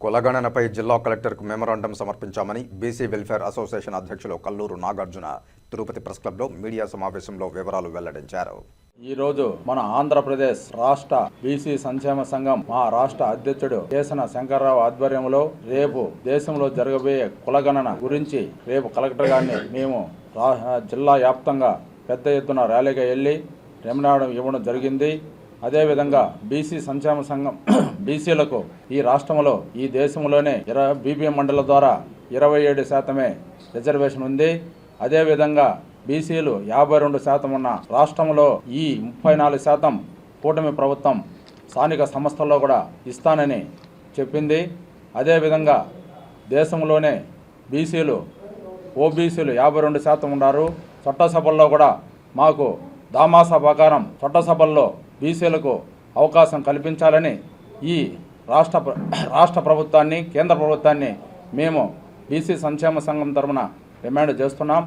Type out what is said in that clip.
కులగణనపై జిల్లా కలెక్టర్కు మెమరాండం సమర్పించామని బీసీ వెల్ఫేర్ అసోసియేషన్ అధ్యక్షులు కల్లూరు నాగార్జున తిరుపతి ప్రెస్ క్లబ్లో మీడియా సమావేశంలో వివరాలు వెల్లడించారు. ఈ రోజు మన ఆంధ్రప్రదేశ్ రాష్ట్ర బీసీ సంక్షేమ సంఘం మా రాష్ట్ర అధ్యక్షుడు కేసన శంకర్రావు ఆధ్వర్యంలో రేపు దేశంలో జరగబోయే కులగణన గురించి రేపు కలెక్టర్ గారిని మేము రా- జిల్లా వ్యాప్తంగా పెద్ద ఎత్తున ర్యాలీగా వెళ్ళి రెమినాడం ఇవ్వడం జరిగింది. అదేవిధంగా బీసీ సంక్షేమ సంఘం బీసీలకు ఈ రాష్ట్రంలో ఈ దేశంలోనే ఇరవై బీపీఎం మండల ద్వారా ఇరవై ఏడు శాతమే రిజర్వేషన్ ఉంది. అదేవిధంగా బీసీలు యాభై రెండు శాతం ఉన్న రాష్ట్రంలో ఈ ముప్పై నాలుగు శాతం కూటమి ప్రభుత్వం స్థానిక సంస్థల్లో కూడా ఇస్తానని చెప్పింది. అదేవిధంగా దేశంలోనే బీసీలు ఓబీసీలు యాభై రెండు శాతం ఉన్నారు. చట్టసభల్లో కూడా మాకు దామాస ప్రకారం చట్టసభల్లో బీసీలకు అవకాశం కల్పించాలని ఈ రాష్ట్ర రాష్ట్ర ప్రభుత్వాన్ని కేంద్ర ప్రభుత్వాన్ని మేము బీసీ సంక్షేమ సంఘం తరఫున డిమాండ్ చేస్తున్నాం.